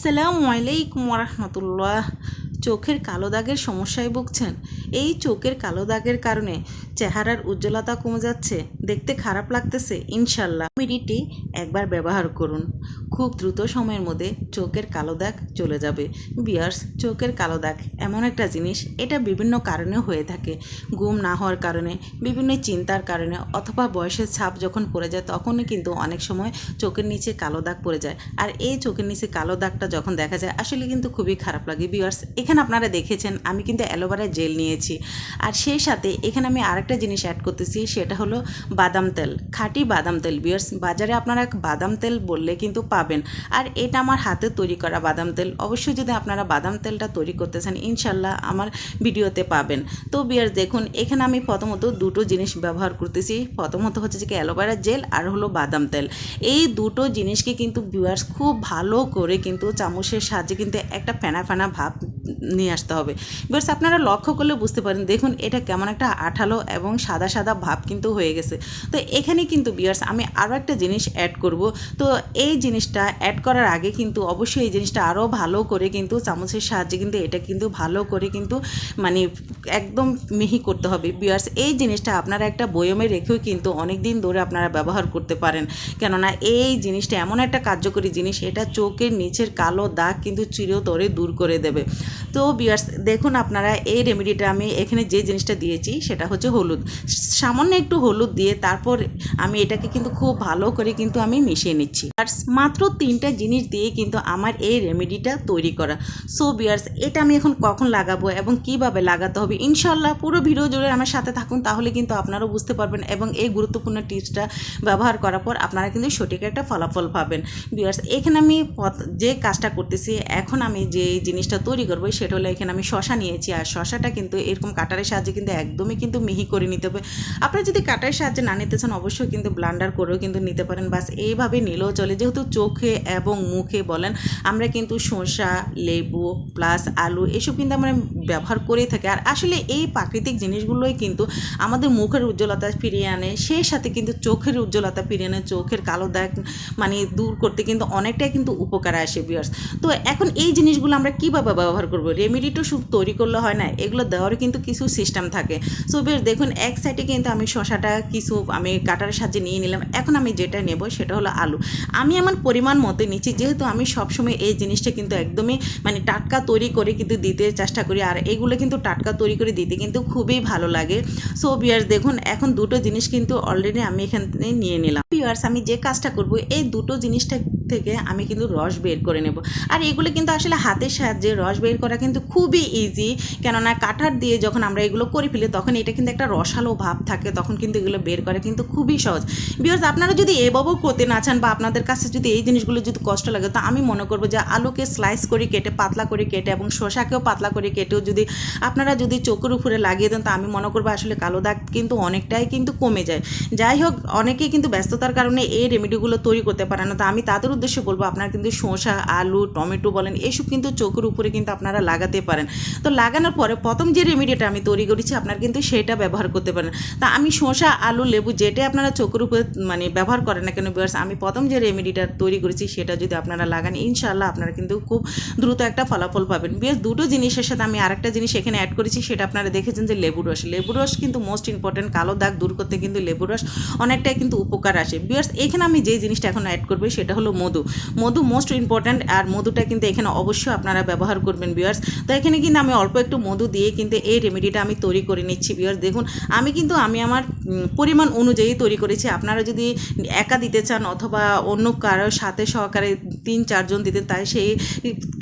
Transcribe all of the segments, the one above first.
আসসালামু আলাইকুম রহমতুল্লাহ চোখের কালো দাগের সমস্যায় ভুগছেন। এই চোখের কালো দাগের কারণে চেহারার উজ্জ্বলতা কমে যাচ্ছে, দেখতে খারাপ লাগতেছে, ইনশাল্লাহ। মিডিটি একবার ব্যবহার করুন। খুব দ্রুত সময়ের মধ্যে চোখের কালো দাগ চলে যাবে। বিয়ার্স চোখের কালো দাগ এমন একটা জিনিস, এটা বিভিন্ন কারণে হয়ে থাকে। ঘুম না হওয়ার কারণে, বিভিন্ন চিন্তার কারণে অথবা বয়সের ছাপ যখন পড়ে যায়, তখনই কিন্তু অনেক সময় চোখের নিচে কালো দাগ পড়ে যায়। আর এই চোখের নিচে কালো দাগটা যখন দেখা যায়, আসলে কিন্তু খুবই খারাপ লাগে। বিয়ার্স এখানে আপনারা দেখেছেন, আমি কিন্তু অ্যালোভেরা জেল নিয়েছি। আর সেই সাথে এখানে আমি আরেকটা জিনিস অ্যাড করতেছি, সেটা হলো বাদাম তেল। খাঁটি বাদাম তেল বিয়ার্স বাজারে আপনারা বাদাম তেল বললে কিন্তু পাবেন। আর এটা আমার হাতে তৈরি করা বাদাম তেল। অবশ্যই যদি আপনারা বাদাম তেলটা তৈরি করতে চান, ইনশাল্লাহ আমার ভিডিওতে পাবেন। তো বিয়ার্স দেখুন, এখানে আমি প্রথমত দুটো জিনিস ব্যবহার করতেছি। প্রথমত হচ্ছে যে অ্যালোভেরা জেল আর হলো বাদাম তেল। এই দুটো জিনিসকে কিন্তু বিয়ার্স খুব ভালো করে কিন্তু চামচের সাহায্যে কিন্তু একটা ফেনা ফেনা ভাব নিয়ে আসতে হবে। বিয়ার্স আপনারা লক্ষ্য করলে বুঝতে পারেন, দেখুন এটা কেমন একটা আঠালো এবং সাদা সাদা ভাব কিন্তু হয়ে গেছে। তো এখানে কিন্তু বিয়ার্স আমি আরও একটা জিনিস অ্যাড করব। তো এই জিনিসটা অ্যাড করার আগে কিন্তু অবশ্যই এই জিনিসটা আরও ভালো করে কিন্তু চামচের সাহায্যে কিন্তু এটা কিন্তু ভালো করে কিন্তু মানে একদম মিহি করতে হবে। বিয়ার্স এই জিনিসটা আপনারা একটা বয়মে রেখেও কিন্তু অনেক দিন ধরে আপনারা ব্যবহার করতে পারেন। কেননা এই জিনিসটা এমন একটা কার্যকরী জিনিস, এটা চোখের নিচের কালো দাগ কিন্তু চিরতরে দূর করে দেবে। তো বিয়ার্স দেখুন আপনারা এই রেমেডিটা আমি এখানে যে জিনিসটা দিয়েছি সেটা হচ্ছে হলুদ। সামান্য একটু হলুদ দিয়ে তারপর আমি এটাকে কিন্তু খুব ভালো করে কিন্তু আমি মিশিয়ে নিচ্ছি। আর মাত্র তিনটা জিনিস দিয়ে কিন্তু আমার এই রেমেডিটা তৈরি করা। সো বিয়ার্স এটা আমি এখন কখন লাগাবো এবং কীভাবে লাগাতে হবে? ইনশাল্লাহ পুরো ভিডিও জুড়ে আমার সাথে থাকুন, তাহলে কিন্তু আপনারাও বুঝতে পারবেন এবং এই গুরুত্বপূর্ণ টিপসটা ব্যবহার করার পর আপনারা কিন্তু সঠিক একটা ফলাফল পাবেন। বিয়ার্স এখানে আমি যে কাজটা করতেছি, এখন আমি যে জিনিসটা তৈরি করব সেটা হলো এখানে আমি শশা নিয়েছি, আর শশাটা কিন্তু এরকম কাটারের সাহায্যে কিন্তু একদমই কিন্তু মিহি করে নিতে হবে। আপনারা যদি কাটারের সাহায্যে না নিতে চান, অবশ্যই কিন্তু ব্লান্ডার করেও কিন্তু নিতে পারেন। বাস এইভাবে নিলেও চলে। যেহেতু চোখে এবং মুখে বলেন, আমরা কিন্তু শসা, লেবু প্লাস আলু এসব কিন্তু আমরা ব্যবহার করেই থাকি। আর আসলে এই প্রাকৃতিক জিনিসগুলোই কিন্তু আমাদের মুখের উজ্জ্বলতা ফিরিয়ে আনে। সেই সাথে কিন্তু চোখের উজ্জ্বলতা ফিরিয়ে আনে। চোখের কালো দাগ মানে দূর করতে কিন্তু অনেকটাই কিন্তু উপকার আসে বিয়ার্স তো এখন এই জিনিসগুলো আমরা কীভাবে ব্যবহার করব। রেমেডিটা শুধু তৈরি করলে হয় না, এগুলো দেওয়ারও কিন্তু কিছু সিস্টেম থাকে। সো বেশ, দেখুন, এক সাইডে কিন্তু আমি শশাটা কিছু আমি কাটারের সাহায্যে নিয়ে নিলাম। এখন আমি যেটা নেব সেটা হলো আলু। আমি আমার পরিমাণ মতো নিচ্ছি, যেহেতু আমি সবসময় এই জিনিসটা কিন্তু একদমই মানে টাটকা তৈরি করে কিন্তু দিতে চেষ্টা করি, আর এগুলো কিন্তু টাটকা তৈরি করে দিতে কিন্তু খুবই ভালো লাগে। সো বিয়ার্স দেখুন, এখন দুটো জিনিস কিন্তু অলরেডি আমি এখান নিয়ে নিলাম। বিয়ার্স আমি যে কাজটা করব, এই দুটো জিনিসটা থেকে আমি কিন্তু রস বের করে নেব। আর এগুলো কিন্তু আসলে হাতের সাহায্যে রস বের করা কিন্তু খুবই ইজি কেননা কাঠার দিয়ে যখন আমরা এগুলো করে ফেলি তখন এটা কিন্তু একটা রসালো ভাব থাকে, তখন কিন্তু এগুলো বের করা কিন্তু খুবই সহজ। বিকজ আপনারা যদি এভাবেও করতে না চান বা আপনাদের কাছে যদি এই জিনিসগুলো যদি কষ্ট লাগে, তো আমি মনে করব যে আলুকে স্লাইস করে কেটে, পাতলা করে কেটে এবং শসাকেও পাতলা করে কেটেও যদি আপনারা যদি চোখের উপরে লাগিয়ে দেন, তো আমি মনে করব আসলে কালো দাগ কিন্তু অনেকটাই কিন্তু কমে যায়। যাই হোক, অনেকেই কিন্তু ব্যস্ততার কারণে এই রেমেডিগুলো তৈরি করতে পারে না, তো আমি তাদের উদ্দেশ্যে বলব, আপনারা কিন্তু শসা, আলু, টমেটো বলেন, এসব কিন্তু চোখের উপরে কিন্তু আপনারা লাগাতে পারেন। তো লাগানোর পরে প্রথম যে রেমেডিটা আমি তৈরি করেছি, আপনারা কিন্তু সেটা ব্যবহার করতে পারেন। তা আমি শসা, আলু, লেবু যেটাই আপনারা চোখের উপরে মানে ব্যবহার করেন না কেন বিয়ার্স আমি প্রথম যে রেমেডিটা তৈরি করেছি, সেটা যদি আপনারা লাগান ইনশাল্লাহ আপনারা কিন্তু খুব দ্রুত একটা ফলাফল পাবেন। বিয়ার্স দুটো জিনিসের সাথে আমি আরেকটা জিনিস এখানে অ্যাড করেছি, সেটা আপনারা দেখেছেন যে লেবু রস। লেবু রস কিন্তু মোস্ট ইম্পর্টেন্ট কালো দাগ দূর করতে কিন্তু লেবু রস অনেকটাই কিন্তু উপকার আসে। বিয়ার্স এখানে আমি যে জিনিসটা এখন অ্যাড করব, সেটা হলো মধু। মধু মোস্ট ইম্পর্ট্যান্ট আর মধুটা কিন্তু এখানে অবশ্যই আপনারা ব্যবহার করবেন বিয়ার্স তো এখানে কিন্তু আমি অল্প একটু মধু দিয়ে কিন্তু এই রেমেডিটা আমি তৈরি করে নিচ্ছি বিয়ার্স দেখুন, আমি কিন্তু, আমি আমার পরিমাণ অনুযায়ী তৈরি করেছি। আপনারা যদি একা দিতে চান অথবা অন্য কারোর সাথে সহকারে তিন চারজন দিতে তাই সেই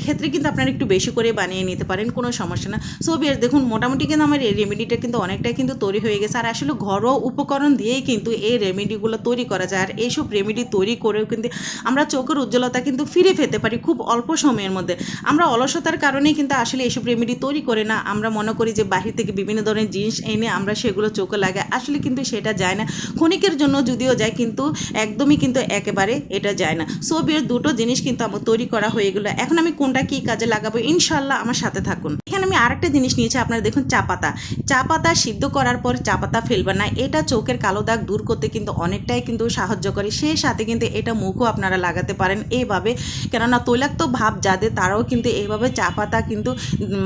ক্ষেত্রে কিন্তু আপনারা একটু বেশি করে বানিয়ে নিতে পারেন, কোনো সমস্যা না। সো বেশ দেখুন, মোটামুটি কিন্তু আমার এই রেমেডিটা কিন্তু অনেকটাই কিন্তু তৈরি হয়ে গেছে। আর আসলে ঘরোয়া উপকরণ দিয়েই কিন্তু এই রেমেডিগুলো তৈরি করা যায়। আর এইসব রেমেডি তৈরি করেও কিন্তু আমরা চোখের উজ্জ্বলতা কিন্তু ফিরে পেতে পারি খুব অল্প সময়ের মধ্যে। আমরা অলসতার কারণেই কিন্তু আসলে এইসব রেমেডি তৈরি করে না। আমরা মনে করি যে বাহির থেকে বিভিন্ন ধরনের জিনিস এনে আমরা সেগুলো চোখে লাগাই। আসলে কিন্তু সেটা যায় না। ক্ষণিকের জন্য যদিও যায়, কিন্তু একদমই কিন্তু একেবারে এটা যায় না। সো বিয়ের দুটো জিনিস কিন্তু আমার তৈরি করা হয়ে গেলো। এখন আমি কোনটা কী কাজে লাগাবো ইনশাল্লাহ আমার সাথে থাকুন। এখানে আমি আরেকটা জিনিস নিয়েছি, আপনারা দেখুন চা পাতা। চা পাতা সিদ্ধ করার পর চা পাতা ফেলবেন না। এটা চোখের কালো দাগ দূর করতে কিন্তু অনেকটাই কিন্তু সাহায্য করে। সেই সাথে কিন্তু এটা মুখও আপনারা লাগাতে পারেন এইভাবে কেননা তৈলাক্ত ভাব যাদের, তারাও কিন্তু এইভাবে চা পাতা কিন্তু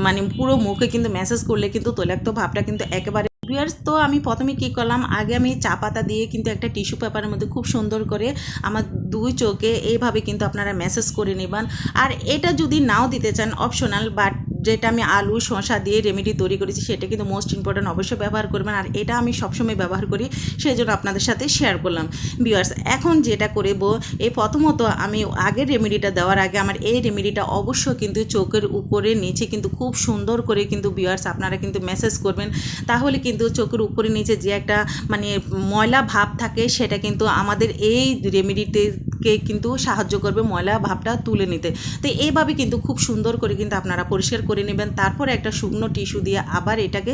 মানে পুরো মুখে কিন্তু ম্যাসেজ করলে কিন্তু তৈলাক্ত ভাবটা কিন্তু একেবারে ভিউয়ার্স তো আমি প্রথমে কী করলাম, আগে আমি চা পাতা দিয়ে কিন্তু একটা টিস্যু পেপারের মধ্যে খুব সুন্দর করে আমার দুই চোখে এইভাবে কিন্তু আপনারা মেসেজ করে নেবেন। আর এটা যদি নাও দিতে চান অপশনাল বাট যেটা আমি আলু, শসা দিয়ে রেমেডি তৈরি করেছি, সেটা কিন্তু মোস্ট ইম্পর্ট্যান্ট অবশ্যই ব্যবহার করবেন। আর এটা আমি সবসময় ব্যবহার করি সেই জন্য আপনাদের সাথে শেয়ার করলাম। ভিউয়ার্স এখন যেটা করব, এই প্রথমত আমি আগের রেমেডিটা দেওয়ার আগে আমার এই রেমেডিটা অবশ্যই কিন্তু চোখের উপরে, নিচে কিন্তু খুব সুন্দর করে কিন্তু ভিউয়ার্স আপনারা কিন্তু মেসেজ করবেন। তাহলে কিন্তু চোখের উপরে, নিচে যে একটা মানে ময়লা ভাব থাকে, সেটা কিন্তু আমাদের এই রেমেডিতে কে কিন্তু সাহায্য করবে ময়লা ভাবটা তুলে নিতে। তো এইভাবে কিন্তু খুব সুন্দর করে কিন্তু আপনারা পরিষ্কার করে নেবেন। তারপরে একটা শুকনো টিস্যু দিয়ে আবার এটাকে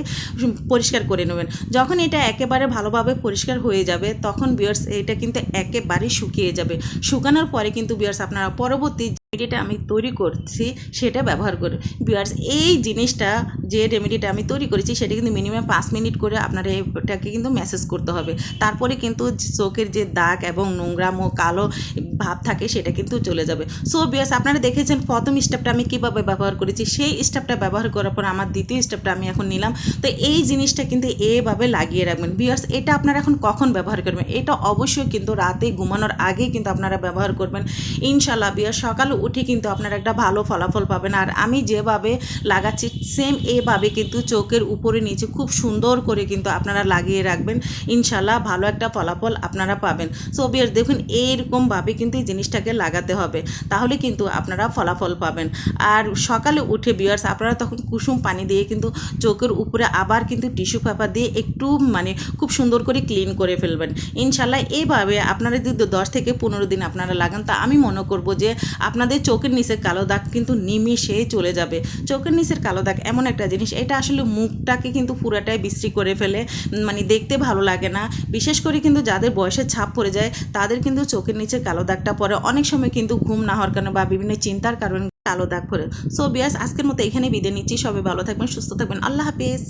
পরিষ্কার করে নেবেন। যখন এটা একেবারে ভালোভাবে পরিষ্কার হয়ে যাবে, তখন বিয়ার্স এটা কিন্তু একেবারে শুকিয়ে যাবে। শুকানোর পরে কিন্তু বিয়ার্স আপনারা পরবর্তী রেমেডিটা আমি তৈরি করছি, সেটা ব্যবহার করে। বিয়ার্স এই জিনিসটা যে রেমেডিটা আমি তৈরি করেছি, সেটা কিন্তু মিনিমাম পাঁচ মিনিট করে আপনারা এটাকে কিন্তু মেসেজ করতে হবে। তারপরে কিন্তু চোখের যে দাগ এবং নোংরা কালো ভাব থাকে সেটা কিন্তু চলে যাবে। সো বিয়ার্স আপনারা দেখেছেন প্রথম স্টেপটা আমি কীভাবে ব্যবহার করেছি, সেই স্টেপটা ব্যবহার করার পর আমার দ্বিতীয় স্টেপটা আমি এখন নিলাম। তো এই জিনিসটা কিন্তু এভাবে লাগিয়ে রাখবেন। বিয়ার্স এটা আপনারা এখন কখন ব্যবহার করবেন? এটা অবশ্যই কিন্তু রাতে ঘুমানোর আগে কিন্তু আপনারা ব্যবহার করবেন। ইনশাল্লাহ বিয়ার সকালে উঠে কিন্তু আপনারা একটা ভালো ফলাফল পাবেন। আর আমি যেভাবে লাগাচ্ছি সেম এভাবে কিন্তু চোখের উপরে নিচে খুব সুন্দর করে কিন্তু আপনারা লাগিয়ে রাখবেন। ইনশাল্লাহ ভালো একটা ফলাফল আপনারা পাবেন। সো বিয়ার দেখুন, এইরকমভাবে কিন্তু এই জিনিসটাকে লাগাতে হবে। তাহলে কিন্তু আপনারা ফলাফল পাবেন। আর সকালে উঠে বিয়ার্স আপনারা তখন কুসুম পানি দিয়ে কিন্তু চোখের উপরে আবার কিন্তু টিস্যু পেপার দিয়ে একটু মানে খুব সুন্দর করে ক্লিন করে ফেলবেন। ইনশাল্লাহ এইভাবে আপনারা যদি দশ থেকে পনেরো দিন আপনারা লাগান, তা আমি মনে করব যে আপনাদের চোখের নিচের কালো দাগ কিন্তু নিমিশেই চলে যাবে। চোখের নিচের কালো দাগ এমন একটা জিনিস, এটা আসলে মুখটাকে কিন্তু পুরাটাই বিশ্রী করে ফেলে মানে দেখতে ভালো লাগে না। বিশেষ করে কিন্তু যাদের বয়সের ছাপ পড়ে যায়, তাদের কিন্তু চোখের নিচের কালো দাগটা পরে অনেক সময় কিন্তু ঘুম না হওয়ার কারণে বা বিভিন্ন চিন্তার কারণে কালো দাগ পরে সো বিয়াস, আজকের মতো এখানে বিদে নিচ্ছি। সবাই ভালো থাকবেন, সুস্থ থাকবেন। আল্লাহ হাফিজ।